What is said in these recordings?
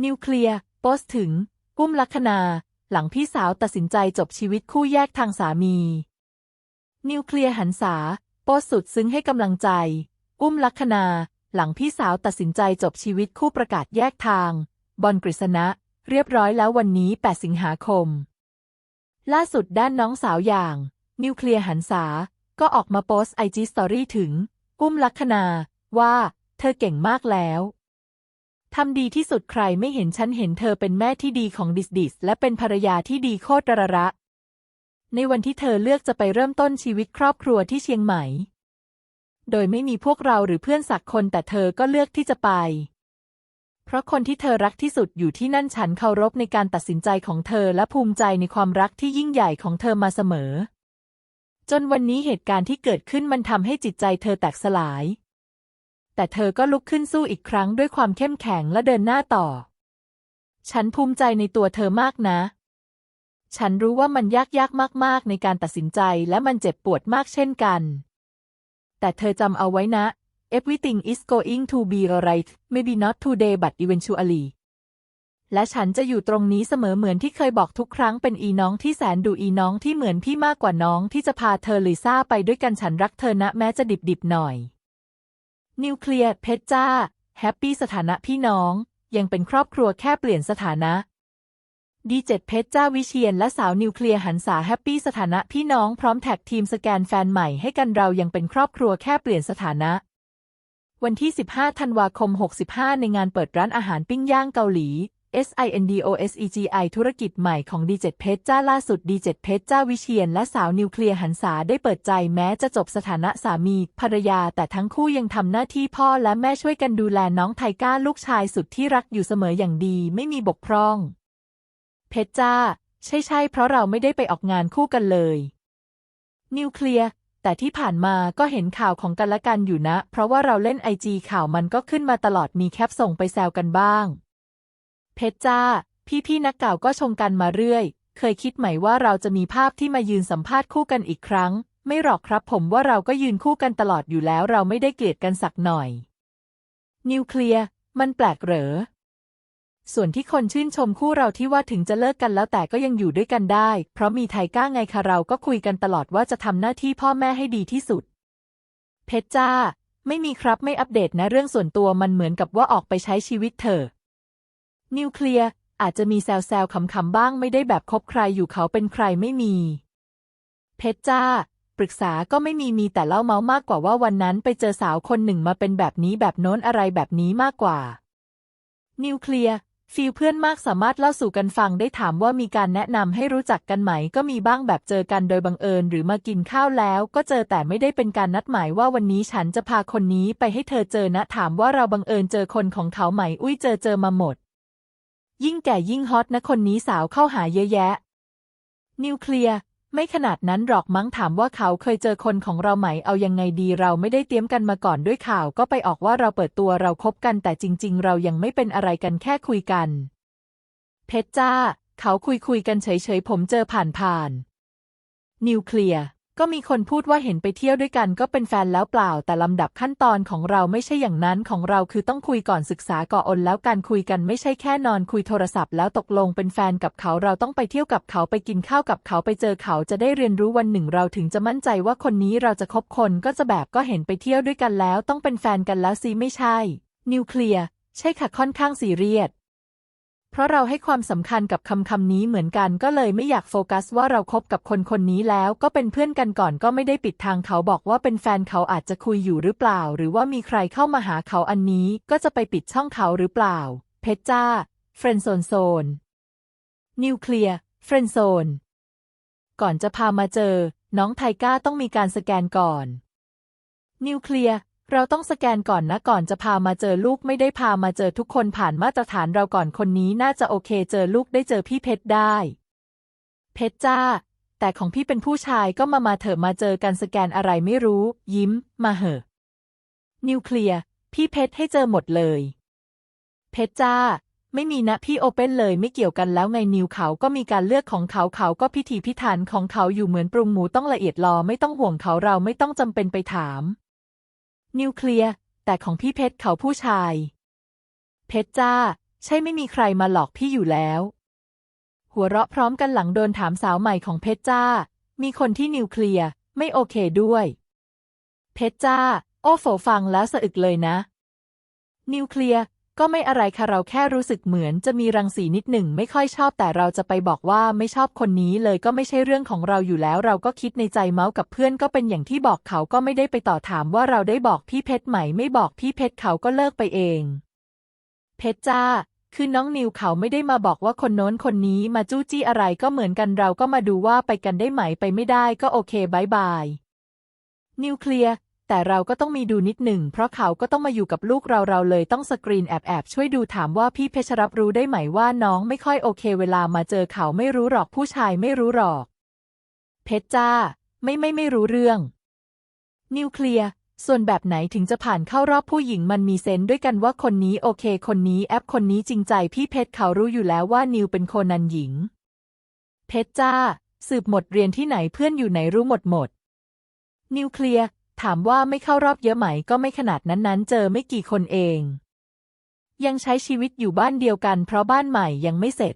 นิวเคลียร์โพสถึง อุ้มลัคนา หลังพี่สาวตัดสินใจจบชีวิตคู่แยกทางสามี นิวเคลียร์หันษาโพสสุดซึ้งให้กำลังใจ อุ้มลัคนา หลังพี่สาวตัดสินใจจบชีวิตคู่ประกาศแยกทาง บอลกฤษณะ เรียบร้อยแล้ววันนี้ 8 สิงหาคม ล่าสุดด้านน้องสาวอย่าง นิวเคลียร์หันษา ก็ออกมาโพสไอจีสตอรี่ถึง อุ้มลัคนา ว่า เธอเก่งมากแล้ว ทำดีที่สุดใครไม่เห็นฉันเห็นเธอเป็นแม่ที่ดีของดิสดิส และเป็นภรรยาที่ดีโคตรระระ ในวันที่เธอเลือกจะไปเริ่มต้นชีวิตครอบครัวที่เชียงใหม่ โดยไม่มีพวกเราหรือเพื่อนสักคนแต่เธอก็เลือกที่จะไป เพราะคนที่เธอรักที่สุดอยู่ที่นั่นฉันเคารพในการตัดสินใจของเธอและภูมิใจในความรักที่ยิ่งใหญ่ของเธอมาเสมอ จนวันนี้เหตุการณ์ที่เกิดขึ้นมันทำให้จิตใจเธอแตกสลาย แต่เธอก็ลุกขึ้นสู้อีกครั้งด้วยความเข้มแข็งและเดินหน้าต่อ ฉันภูมิใจในตัวเธอมากนะ ฉันรู้ว่ามันยากยากมาก ๆ ในการตัดสินใจและมันเจ็บปวดมากเช่นกัน แต่เธอจำเอาไว้นะ everything is going to be alright maybe not today but eventually และฉันจะอยู่ตรงนี้เสมอเหมือนที่เคยบอกทุกครั้งเป็นอีน้องที่แสนดูอีน้องที่เหมือนพี่มากกว่าน้องที่จะพาเธอลิซ่าไปด้วยกันฉันรักเธอนะแม้จะดิบๆหน่อย นิวเคลียร์เพชรจ้า แฮปปี้สถานะพี่น้อง ยังเป็นครอบครัวแค่เปลี่ยนสถานะดีเจ็ดเพชรจ้าวิเชียนและสาวนิวเคลียร์หันษาแฮปปี้สถานะพี่น้องพร้อมแท็กทีมสแกนแฟนใหม่ให้กันเรายังเป็นครอบครัวแค่เปลี่ยนสถานะ วันที่ 15 ธันวาคม 65 ในงานเปิดร้านอาหารปิ้งย่างเกาหลี SINDOSEGI ธุรกิจใหม่ของ D7 เพชรจ้าล่าสุด D7 เพชรจ้าวิเชียนและสาวนิวเคลียร์หันษาได้เปิดใจแม้จะจบสถานะสามีภรรยา แต่ทั้งคู่ยังทำหน้าที่พ่อและแม่ช่วยกันดูแลน้องไทก้าลูกชายสุดที่รักอยู่เสมออย่างดีไม่มีบกพร่อง เพชรจ้า ใช่ใช่เพราะเราไม่ได้ไปออกงานคู่กันเลย นิวเคลียร์แต่ที่ผ่านมาก็เห็นข่าวของกันและกันอยู่นะ เพราะว่าเราเล่นไอจีข่าวมันก็ขึ้นมาตลอดมีแคปส่งไปแซวกันบ้าง เพชรจ้า พี่ๆนักก่าวก็ชงกันมาเรื่อย เคยคิดไหมว่าเราจะมีภาพที่มายืนสัมภาษณ์คู่กันอีกครั้ง ไม่หรอกครับผมว่าเราก็ยืนคู่กันตลอดอยู่แล้ว เราไม่ได้เกลียดกันสักหน่อย นิวเคลียร์มันแปลกเหรอ ส่วนที่คนชื่นชมคู่เราที่ว่าถึงจะเลิกกันแล้วแต่ก็ยังอยู่ด้วยกันได้ เพราะมีไทก้าไงคะเราก็คุยกันตลอดว่าจะทำหน้าที่พ่อแม่ให้ดีที่สุด เพชรจ้า ไม่มีครับไม่อัปเดตนะเรื่องส่วนตัวมันเหมือนกับว่าออกไปใช้ชีวิตเถอะ นิวเคลียร์อาจจะมีแซวๆขำๆบ้างไม่ได้แบบคบใครอยู่เขาเป็นใครไม่มี เพชรจ้า ปรึกษาก็ไม่มีมีแต่เล่าเมามากกว่าว่าวันนั้นไปเจอสาวคนหนึ่งมาเป็นแบบนี้แบบโน้นอะไรแบบนี้มากกว่า นิวเคลียร์ฟีลเพื่อนมากสามารถเล่าสู่กันฟังได้ถามว่ามีการแนะนำให้รู้จักกันไหมก็มีบ้างแบบเจอกันโดยบังเอิญหรือมากินข้าวแล้ว ก็เจอแต่ไม่ได้เป็นการนัดหมายว่าวันนี้ฉันจะพาคนนี้ไปให้เธอเจอนะถามว่าเราบังเอิญเจอคนของเขาไหมอุ้ยเจอเจอมาหมด ยิ่งแก่ยิ่งฮอตนะคนนี้สาวเข้าหาเยอะแยะ นิวเคลียร์ไม่ขนาดนั้นหรอกมั้งถามว่าเขาเคยเจอคนของเราไหมเอายังไงดีเราไม่ได้เตรียมกันมาก่อนด้วยข่าวก็ไปออกว่าเราเปิดตัวเราคบกันแต่จริง ๆ เรายังไม่เป็นอะไรกันแค่คุยกัน เพชรจ้า เขาคุยคุยกันเฉยๆผมเจอผ่านๆนิวเคลียร์ ก็มีคนพูดว่าเห็นไปเที่ยวด้วยกันก็เป็นแฟนแล้วเปล่า แต่ลำดับขั้นตอนของเราไม่ใช่อย่างนั้นของเราคือต้องคุยก่อนศึกษาก่อนแล้วการคุยกันไม่ใช่แค่นอนคุยโทรศัพท์แล้วตกลงเป็นแฟนกับเขาเราต้องไปเที่ยวกับเขาไปกินข้าวกับเขาไปเจอเขาจะได้เรียนรู้วันหนึ่งเราถึงจะมั่นใจว่าคนนี้เราจะคบคนก็จะแบบก็เห็นไปเที่ยวด้วยกันแล้ว ต้องเป็นแฟนกันแล้วซีไม่ใช่ นิวเคลียร์ใช่ค่ะค่อนข้างซีเรียส เพราะเราให้ความสำคัญกับคำคำนี้เหมือนกันก็เลยไม่อยากโฟกัสว่าเราครบกับคนคนนี้แล้วก็เป็นเพื่อนกันก่อนก็ไม่ได้ปิดทางเขาบอกว่าเป็นแฟนเขาอาจจะคุยอยู่หรือเปล่า หรือว่ามีใครเข้ามาหาเขาอันนี้ก็จะไปปิดช่องเขาหรือเปล่า เพชรจ้า เฟรนโซนโซน นิวเคลียร์ เฟรนโซน ก่อนจะพามาเจอ น้องไทก้าต้องมีการสแกนก่อน นิวเคลียร์ เราต้องสแกนก่อนนะก่อนจะพามาเจอลูกไม่ได้พามาเจอทุกคนผ่านมาตรฐานเราก่อนคนนี้น่าจะโอเคเจอลูกได้เจอพี่เพชรได้ เพชรจ้า แต่ของพี่เป็นผู้ชายก็มามาเถอะมาเจอกันสแกนอะไรไม่รู้ ยิ้ม มาเหอะ นิวเคลียร์พี่เพชรให้เจอหมดเลย เพชรจ้า ไม่มีนะพี่โอเปนเลยไม่เกี่ยวกันแล้วไงนิวเขาก็มีการเลือกของเขาเขาก็พิธีพิถันของเขาอยู่เหมือนปรุงหมูต้องละเอียดรอไม่ต้องห่วงเขาเราไม่ต้องจำเป็นไปถาม นิวเคลียร์ แต่ของพี่เพชรเขาผู้ชาย เพชรจ้า ใช่ไม่มีใครมาหลอกพี่อยู่แล้ว หัวเราะพร้อมกันหลังโดนถามสาวใหม่ของเพชรจ้า มีคนที่นิวเคลียร์ ไม่โอเคด้วย เพชรจ้า โอ้โฝฟังแล้วสะอึกเลยนะ นิวเคลียร์ ก็ไม่อะไรค่ะเราแค่รู้สึกเหมือนจะมีรังสีนิดหนึ่งไม่ค่อยชอบ แต่เราจะไปบอกว่าไม่ชอบคนนี้เลยก็ไม่ใช่เรื่องของเราอยู่แล้ว เราก็คิดในใจเมาส์กับเพื่อนก็เป็นอย่างที่บอกเขาก็ไม่ได้ไปต่อถามว่าเราได้บอกพี่เพชรไหมไม่บอกพี่เพชรเขาก็เลิกไปเอง เพชรจ้าคือน้องนิวเขาไม่ได้มาบอกว่าคนโน้นคนนี้มาจู้จี้อะไรก็เหมือนกันเราก็มาดูว่าไปกันได้ไหมไปไม่ได้ก็โอเคบายบายนิวเคลียร์ แต่เราก็ต้องมีดูนิดหนึ่ง เพราะเขาก็ต้องมาอยู่กับลูกเราเราเลยต้องสกรีนแอบแอบช่วยดูถามว่าพี่เพชรรับรู้ได้ไหมว่าน้องไม่ค่อยโอเคเวลามาเจอเขาไม่รู้หรอกผู้ชายไม่รู้หรอก เพชรจ้า ไม่ไม่ไม่รู้เรื่อง นิวเคลียร์ส่วนแบบไหนถึงจะผ่านเข้ารอบผู้หญิงมันมีเซนด้วยกันว่าคนนี้โอเค คนนี้แอปคนนี้จริงใจพี่เพชรเขารู้อยู่แล้วว่านิวเป็นโคนันหญิง เพชรจ้า สืบหมดเรียนที่ไหนเพื่อนอยู่ไหนรู้หมดหมด นิวเคลียร์ ถามว่าไม่เข้ารอบเยอะไหมก็ไม่ขนาดนั้นนั้นเจอไม่กี่คนเอง ยังใช้ชีวิตอยู่บ้านเดียวกัน เพราะบ้านใหม่ยังไม่เสร็จ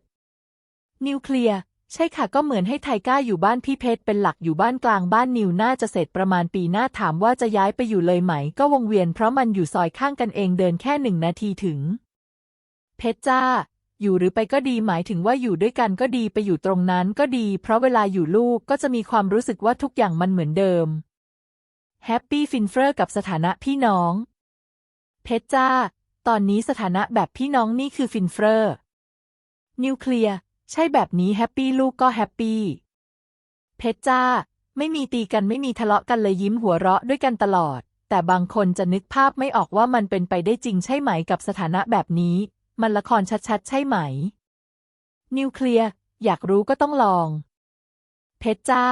นิวเคลียร์ใช่ค่ะก็เหมือนให้ไทก้าอยู่บ้านพี่เพชรเป็นหลักอยู่บ้านกลางบ้านนิวน่าจะเสร็จประมาณปีหน้าถามว่าจะย้ายไปอยู่เลยไหม ก็วงเวียนเพราะมันอยู่ซอยข้างกันเองเดินแค่หนึ่งนาทีถึง เพชรจ้า อยู่หรือไปก็ดีหมายถึงว่าอยู่ด้วยกันก็ดีไปอยู่ตรงนั้นก็ดี เพราะเวลาอยู่ลูกก็จะมีความรู้สึกว่าทุกอย่างมันเหมือนเดิม แฮปปี้ฟินเฟอร์กับสถานะพี่น้อง เพชรจ้า ตอนนี้สถานะแบบพี่น้องนี่คือฟินเฟอร์ นิวเคลียร์ ใช่แบบนี้แฮปปี้ลูกก็แฮปปี้ เพชรจ้า ไม่มีตีกันไม่มีทะเลาะกันเลยยิ้มหัวเราะด้วยกันตลอด แต่บางคนจะนึกภาพไม่ออกว่ามันเป็นไปได้จริงใช่ไหมกับสถานะแบบนี้ มันละครชัดๆ ใช่ไหม นิวเคลียร์ อยากรู้ก็ต้องลอง เพชรจ้า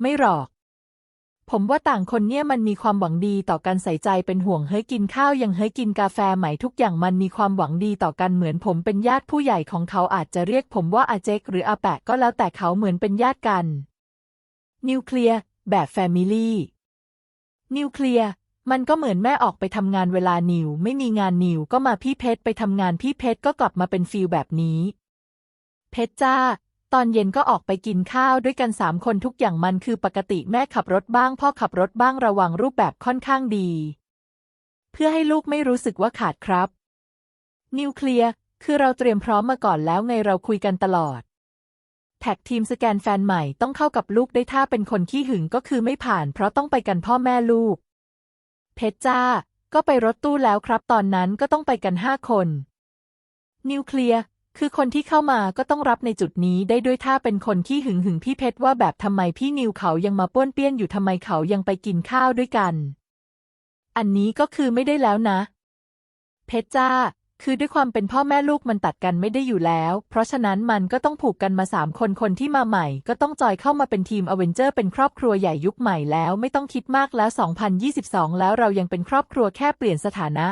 ไม่หรอก ผมว่าต่างคนเนี่ยมันมีความหวังดีต่อกันใส่ใจเป็นห่วงเฮ้ยกินข้าวยังเฮ้ยกินกาแฟไหมทุกอย่างมันมีความหวังดีต่อกันเหมือนผมเป็นญาติผู้ใหญ่ของเขาอาจจะเรียกผมว่าอาเจกหรืออาแปะก็แล้วแต่เขาเหมือนเป็นญาติกัน นิวเคลียร์แบบแฟมิลี่นิวเคลียร์มันก็เหมือนแม่ออกไปทำงานเวลานิว ไม่มีงานนิวก็มาพี่เพชรไปทำงานพี่เพชรก็กลับมาเป็นฟิลแบบนี้ เพชรจ้า ตอนเย็นก็ออกไปกินข้าวด้วยกันสามคนทุกอย่างมันคือปกติแม่ขับรถบ้างพ่อขับรถบ้างระวังรูปแบบค่อนข้างดี เพื่อให้ลูกไม่รู้สึกว่าขาดครับ นิวเคลียร์คือเราเตรียมพร้อมมาก่อนแล้วไงเราคุยกันตลอด แท็กทีมสแกนแฟนใหม่ต้องเข้ากับลูกได้ถ้าเป็นคนขี้หึงก็คือไม่ผ่านเพราะต้องไปกันพ่อแม่ลูก เพชรจ้า ก็ไปรถตู้แล้วครับ ตอนนั้นก็ต้องไปกันห้าคน นิวเคลียร์ คือคนที่เข้ามาก็ต้องรับในจุดนี้ได้ด้วยถ้าเป็นคนขี้หึงหึงพี่เพชรว่าแบบทำไมพี่นิวเขายังมาป้วนเปี้ยนอยู่ทำไมเขายังไปกินข้าวด้วยกัน อันนี้ก็คือไม่ได้แล้วนะ เพชรจ้า คือด้วยความเป็นพ่อแม่ลูกมันตัดกันไม่ได้อยู่แล้ว เพราะฉะนั้นมันก็ต้องผูกกันมาสามคนคนที่มาใหม่ ก็ต้องจอยเข้ามาเป็นทีมอเวนเจอร์เป็นครอบครัวใหญ่ยุคใหม่แล้วไม่ต้องคิดมากแล้ว 2022 แล้วเรายังเป็นครอบครัวแค่เปลี่ยนสถานะ